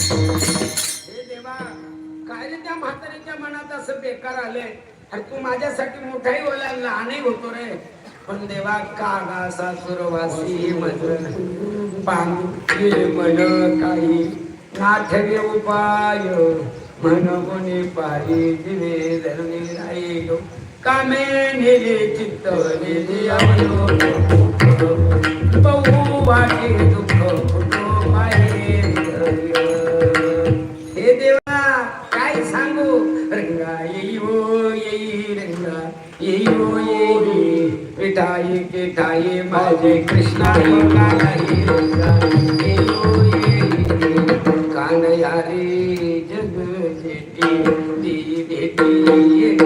हे देवा काय रे त्या म्हातारीच्या मनात असं बेकार आलंय? अरे तू माझ्यासाठी मोठाही बोला लहानही होतो रे. पण देवा कागा सासुरवासी मधुर पांगे मन काही नाठवे उपाय. मन कोणी पारी दिवे धरणी राही कामे नेले चित्त नेले आवलो. बहु वाटे दुःख माझे कानाई रंगा कानया रे जग जेटी ती भेटी एक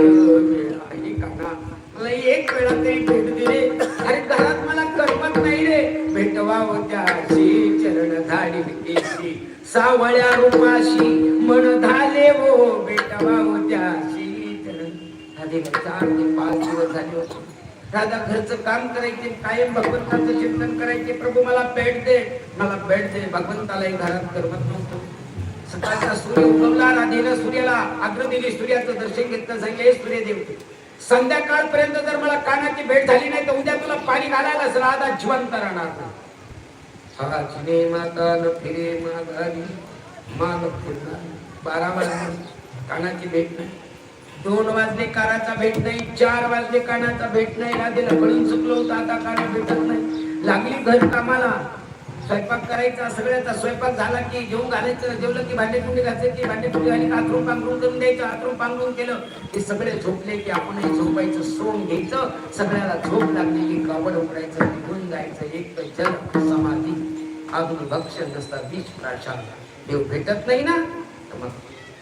काना मला एक वेळा तरी भेट दिले अरे घरात मला करमत नाही रे भेटवा त्याची चरण धाडी सावळ्या रूपाशी मन झाले वो भेटवा होत्या चरण चार ते पाच दिवस झाले होते. दादा घरचं काम करायचे कायम भगवंताचं चिंतन करायचे. प्रभू मला भेट दे. मला भेट दे. भगवंतालाही घरात करमत नव्हतं. सकाळचा सूर्य उगवला राधेनं सूर्याला अग्र दिली सूर्याचं दर्शन घेतलं सांगितलं सूर्यदेव सूर्यदेव संध्याकाळपर्यंत जर मला कानाची भेट झाली नाही तर उद्या तुला पाणी घालायलाच राधा जिवंत राहणार नाही. हा चिने माता न फिरे माघारी माग फिरणार बारा बारा कानाची भेट नाही. दोन वाजले काराचा भेट नाही चार वाजले कानाचा भेट नाही राधेला कळून चुकलो होतं आता काना भेटत नाही. लागली घर कामाला. स्वयंपाक करायचा सगळ्याचा स्वयंपाक झाला की जेवून घालायचं जेवलं की भांडे कुंडे घालायचे भांडे कुंडे आणि आथरून पांघरून करून द्यायचं आथरून पांघरून केलं. की सगळे झोपले की आपणही झोपायचं सोम घ्यायचं. सगळ्याला झोप लागली की कावड उघडायचं निघून जायचं. एक तर जल समाधी अजून भक्षण नसता बीच प्राशांत. देव भेटत नाही ना तर मग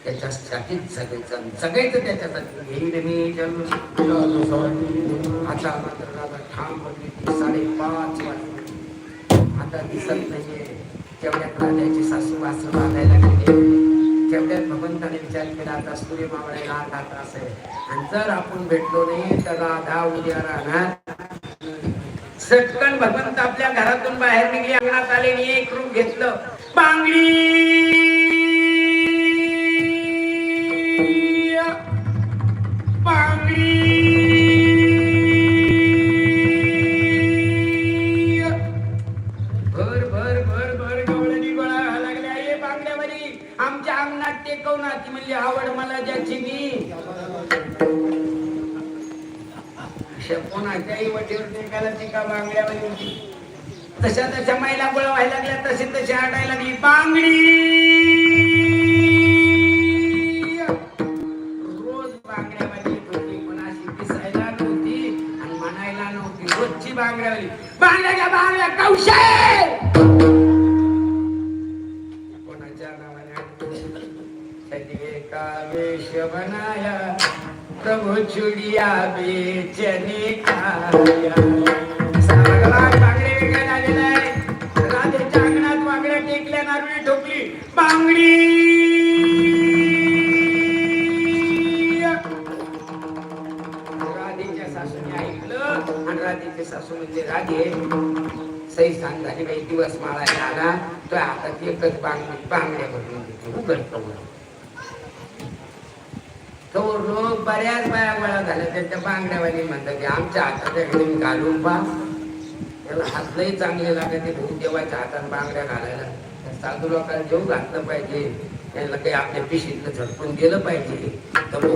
त्याच्यासाठीच जगायचं आणि जगायचं त्याच्यासाठी. घेईन मी जन्म आता मात्र राजा ठाम पडली. साडेपाच वाजले. आता दिसत नाहीये. तेवढ्यात राजाची सासू वासरू बांधायला गेले तेवढ्यात भगवंताने विचार केला आता सूर्य मावळ्याला आठ आता असेल आणि जर आपण भेटलो नाही तर राधा उद्या राहणार सटकन भगवंत आपल्या घरातून बाहेर निघली अंगणात आले आणि एक रूप घेतलं. बांगडी! वटीवर टेकायला ती होती तशा तशा महिला गोळा व्हायला लागल्या तशी तशी आटायला लागली. बांगडी! रोज बांगड्यावाली येत होती. पण अशी दिसायला नव्हती आणि म्हणायला नव्हती. रोजची बांगड्यावाली बांगड्या घ्या बांगड्या कौशे प्रभु चुडिया बेचने बांगडे वेगळ्या झालेला आहे. राधेच्या अंगणात बांगड्या टेकल्या ठोकली. बांगडी! राधेच्या सासूने ऐकलं आणि राधेचे सासू म्हणजे राधे सही सांग झाली काही दिवस माळायला आला तो आता एकच बांगडी बांगड्या भरून देते उघड कवर लोक बऱ्याच बाया गोळा झाल्या त्यांच्या बांगड्यावाली म्हणतात की आमच्या हातात एकदम घालून पा त्याला हात लई चांगले लागते भाऊ देवाच्या हातात बांगड्या घालायला. साधू लोकांना जेव घातलं पाहिजे. त्यांना काही आपल्या पिशीतलं झटकून गेलं पाहिजे. तर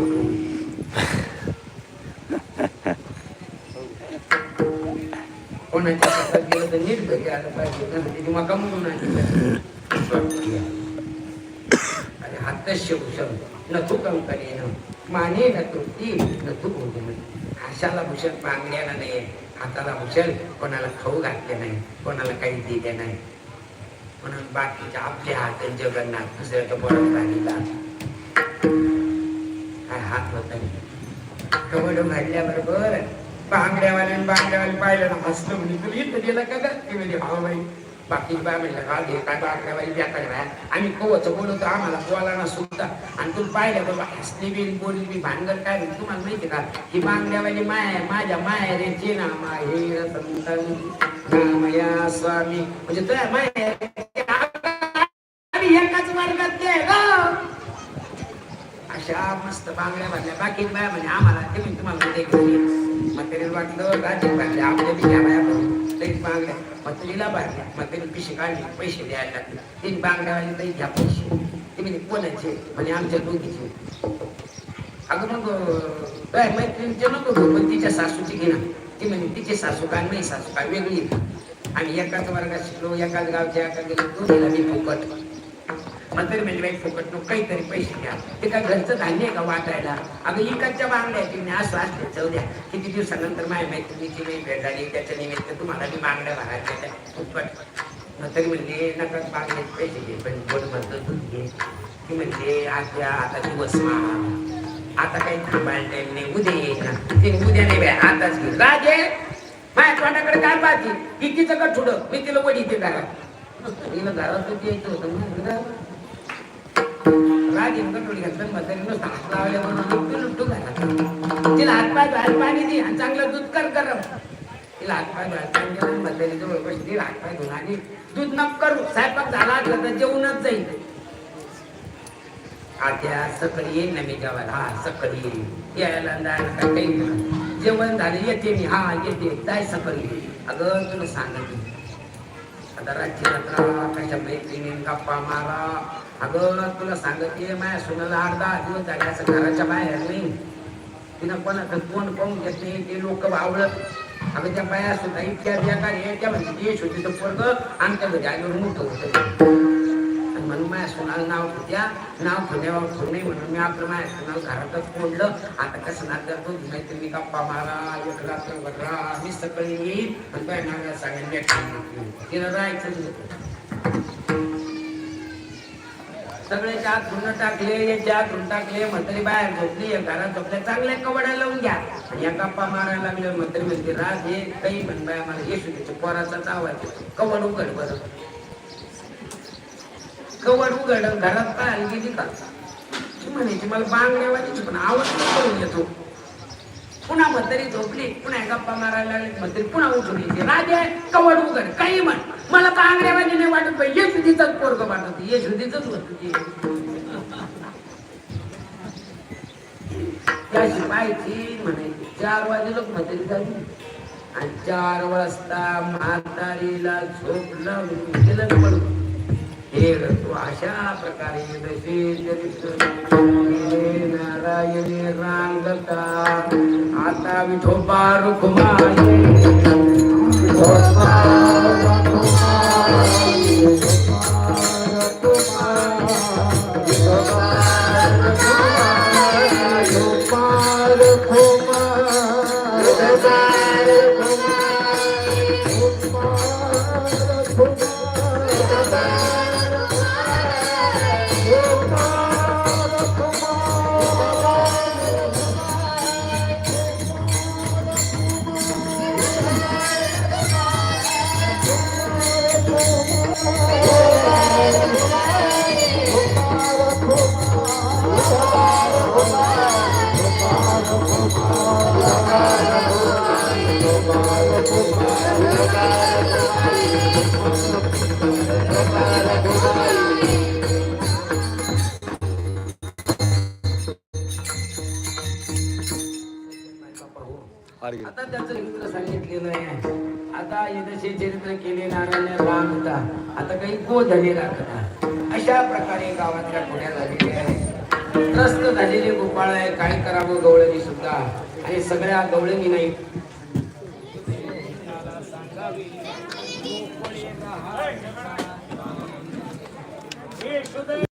कोणाच्या हातात गेलं तर नीट घरी आलं पाहिजे. नाही मका म्हणून आणली अरे हातच माने न तृप्ती न भोजन आशाला भूषण बांगड्याला नाही हाताला भूषण कोणाला खाऊ घातले नाही कोणाला काही दिले नाही. म्हणून बाकीच्या आपल्या हात आणि जगन्नाथ दुसऱ्याच्या बरोबर राहिला. काय हात होत नाही. कवड घातल्याबरोबर बांगड्यावाल्याने बांगड्यावाले पाहिलं ना हसलं म्हणजे तुला इथं गेलं का गं? ते म्हणजे हा हो बाई. बाकी बाय म्हणलं का घे काय बांगड्यावाली बेकार बाय आम्ही कोवच बोलवतो आम्हाला बोला ना सुद्धा आणि तुला पाहिलं बाबा हसली बी बोलली बी भानगड काय म्हणजे तुम्हाला माहिती का? ही बांगड्यावाली माय माझ्या माहेरेचे ना माहेर संतन नामया स्वामी. म्हणजे तुझ्या माहेर एकाच वर्गात ते अशा मस्त बांगड्या भरल्या. बाकी बाया म्हणजे आम्हाला ते मी तुम्हाला उद्या मग त्याने वाटलं राजे भरले आपल्या बी घ्या बाया भरून तरी बांगड्या. मग तिला मग त्याने पिशे काढली. पैसे द्यायला लागले. त्यांनी बांगड्या आली तरी घ्या पैसे. ते म्हणे कोणाचे? म्हणे आमच्या दोघीचे. अगं मग काय मैत्रिणीचे नको पण तिच्या सासूची घेणार ती म्हणे तिचे सासू काय नाही सासू काय वेगळी आणि एकाच वर्गात शिकलो एकाच गावच्या एका गेलो दोन्हीला मी फुकट. मग तरी म्हणजे बाई फुकट नको काहीतरी पैसे द्या ते काय घरचं धान्य आहे का वाटायला अगं इकडच्या बांगड्या तुम्ही तिने असं असते जाऊ द्या. किती दिवसानंतर माझ्या मैत्रिणीची नाही भेट झाली त्याच्या निमित्त तुम्हाला मी बांगड्या भरायच्या त्या फुकट. मग तरी म्हणजे नका बांगड्याचे पैसे घे पण गोड भरतं दूध घे. ती म्हणजे आज आता दिवस मा आता काही थांबायला टाइम नाही उद्या येईल ना. ते उद्या नाही बाय आताच घे राजे माझ्या तोंडाकडे काय पाहते? कितीचं का थोडं मी तिला वडी ते घरात तिला घरात यायचं होतं. म्हणून घातलं म्हातारी नुसतं हात लावल्या म्हणून लुटू घरात तिला हातपाय धुवायला पाणी दे आणि चांगलं दूध कर गरम. तिला हातपाय धुवायला पाणी म्हातारी जवळ बसली हातपाय धुवून आणि दूध नक करू स्वयंपाक झाला असला तर जेवणच जाईल. आत्या सकाळी येईन ना मी गावाला. हा सकाळी येईन यायला जायला काही जेवण झालं येते मी. हा येते. जाय सकाळी. अगं तुला सांगत. आता राज्य कशा मैत्रिणी गप्पा मारा. अगं तुला सांगत माया माझ्या सुनाला आठ दहा दिवस झाले असं घराच्या बाहेर नाही. तिनं कोणाचं कोण पाहून घेत नाही ते लोक बावळत. अगं त्या बाया सुद्धा इतक्या बेकार यायच्या त्या म्हणजे देश होती तर पोरग आमच्या घरी आल्यावर मोठं होतं. आणि म्हणून माया सुनाला नाव ठेवत्या. नाव ठेवण्यावर ठेवू म्हणून मी आपलं माया सुनाला घरातच फोडलं आता कसं ना करतो नाहीतर मी गप्पा मारा एकला तर बघा मी सकाळी येईल आणि बाय नावाला सांगेल तिला राहायचं नाही. सगळे चार धुणं टाकले याचे हात टाकले मंत्री बाहेर झोपली या घरात झोपल्या चांगल्या कवड्या लावून घ्या या गप्पा मारायला लागले मंत्री म्हणते राज हे काही म्हण बाय मला येशू त्याच्या पोराचाच आवाज येतो. कवड उघड बरं कवड उघड घरात पाहायला गेली का म्हणायची मला बांगड्या पण आवाज करून येतो पुन्हा म्हातारी झोपली पुन्हा गप्पा मारायला लागली म्हातारी पुन्हा उठून येते. राजे कवड उघड काही म्हण. मला तर वाजी नाही वाटत पाहिजे येशुदीचाच पोरग वाटत येशुदीच होत ते. त्याशी पाहायची म्हणायची चार वाजे लोक म्हातारी झाली. आणि चार वाजता म्हातारीला झोप लावून गेलं पडून. हे तू अशा प्रकारे जसे चरित्र नारायणी रांगता. विठोबा रुखमाये आता काही गोधने राखता अशा प्रकारे गावातल्या पुण्या झालेल्या आहेत. त्रस्त झालेले गोपाळ आहे काय करावं गवळणी सुद्धा. आणि सगळ्या गवळणी नाही.